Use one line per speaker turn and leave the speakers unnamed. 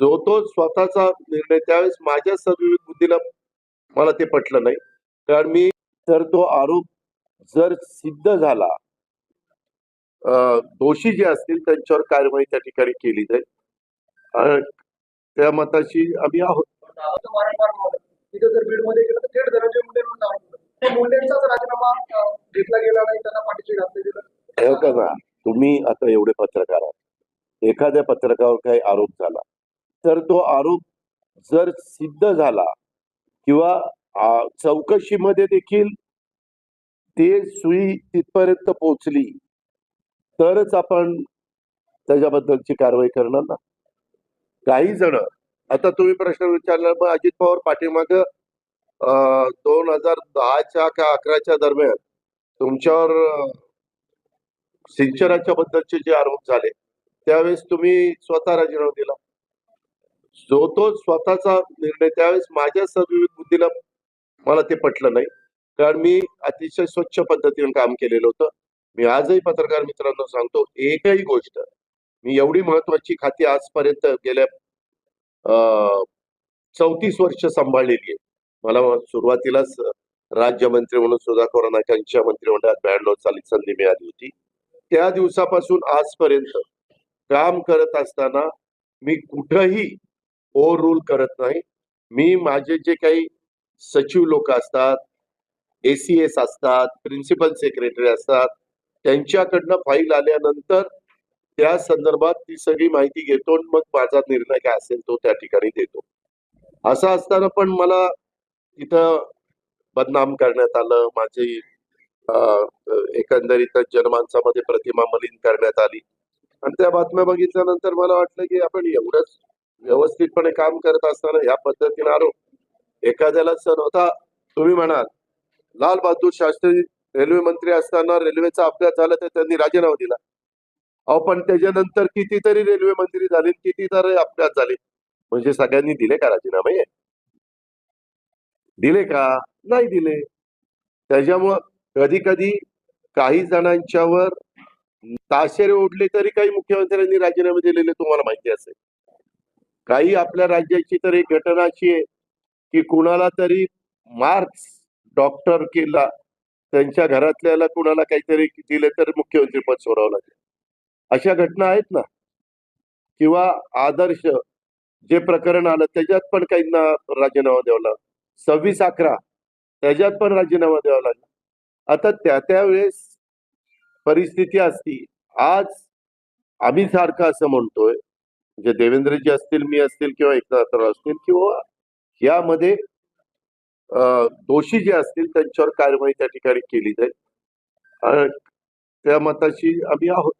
जो तो स्वतःचा निर्णय त्यावेळेस माझ्या सद्विवेक बुद्धीला मला ते पटलं नाही. कारण मी तर तो आरोप जर सिद्ध झाला दोषी जे असतील त्यांच्यावर कारवाई त्या ठिकाणी केली जाईल. त्या मताशी आम्ही आहोत.
मुंडेंचाच राजीनामा घेतला गेला नाही त्यांना पाठीशी घातले गेलं.
ना तुम्ही आता एवढे पत्रकार आहात. एखाद्या पत्रकावर काही आरोप झाला तर तो आरोप जर सिद्ध झाला किंवा चौकशीमध्ये देखील ते सुई तिथपर्यंत पोहोचली तरच आपण त्याच्याबद्दलची कारवाई करणार ना? काही जण आता तुम्ही प्रश्न विचारला मग अजित पवार पाठीमाग दोन हजार दहाच्या का अकराच्या दरम्यान तुमच्यावर सिंचनाच्या बद्दलचे जे आरोप झाले त्यावेळेस तुम्ही स्वतः राजीनामा दिला. जो तो स्वतःचा निर्णय त्यावेळेस माझ्या सद्विवेक बुद्धीला मला ते पटलं नाही. कारण मी अतिशय स्वच्छ पद्धतीने काम केलेलं होतं. मी आजही पत्रकार मित्रांना सांगतो एकही गोष्ट मी एवढी महत्वाची खाती आजपर्यंत गेल्या चौतीस वर्ष सांभाळलेली आहे. मला सुरुवातीलाच राज्यमंत्री म्हणून सुधाकर नाईकांच्या मंत्रिमंडळात ब्याण्णव साली संधी मिळाली होती. त्या दिवसापासून आजपर्यंत काम करत असताना मी कुठंही ओव्हर रूल करत नाही. मी माझे जे काही सचिव लोक असतात एसीएस असतात प्रिन्सिपल सेक्रेटरी असतात त्यांच्याकडनं फाईल आल्यानंतर त्या संदर्भात ती सगळी माहिती घेतो आणि मग माझा निर्णय काय असेल तो त्या ठिकाणी देतो. असं असताना पण मला इथं बदनाम करण्यात आलं. माझी एकंदरीत जनमानसामध्ये प्रतिमा मलिन करण्यात आली. आणि त्या बातम्या बघितल्यानंतर मला वाटलं की आपण एवढंच व्यवस्थितपणे काम करत असताना ह्या पद्धतीने आरोप एखाद्याला सण होता तुम्ही म्हणाल लाल बहादूर शास्त्री रेल्वे मंत्री असताना रेल्वेचा अपघात झाला तर त्यांनी राजीनामा दिला. अहो पण त्याच्यानंतर कितीतरी रेल्वे मंत्री झाले कितीतरी अपघात झाले. म्हणजे सगळ्यांनी दिले का राजीनामे? दिले का? नाही दिले. त्याच्यामुळं कधी कधी काही जणांच्यावर ताशेरे ओढले तरी काही मुख्यमंत्र्यांनी राजीनामे दिलेले तुम्हाला माहिती असेल. काही आपल्या राज्याची तर एक घटना अशी आहे की कुणाला तरी मार्क्स डॉक्टर केला त्यांच्या घरातल्याला कुणाला काहीतरी दिले तर मुख्यमंत्री पद सोडावं लागेल. अशा घटना आहेत ना? किंवा आदर्श जे प्रकरण आलं त्याच्यात पण काहींना राजीनामा द्यावा लागला. सव्वीस अकरा. त्याच्यात पण राजीनामा द्यावा लागला. आता त्या त्यावेळेस परिस्थिती असती. आज आम्ही सारखं असं म्हणतोय म्हणजे देवेंद्रजी असतील मी असतील किंवा एकनाथराव असतील किंवा यामध्ये दोषी जे असतील त्यांच्यावर कारवाई त्या ठिकाणी केली जाईल. त्या मताशी आम्ही आहोत.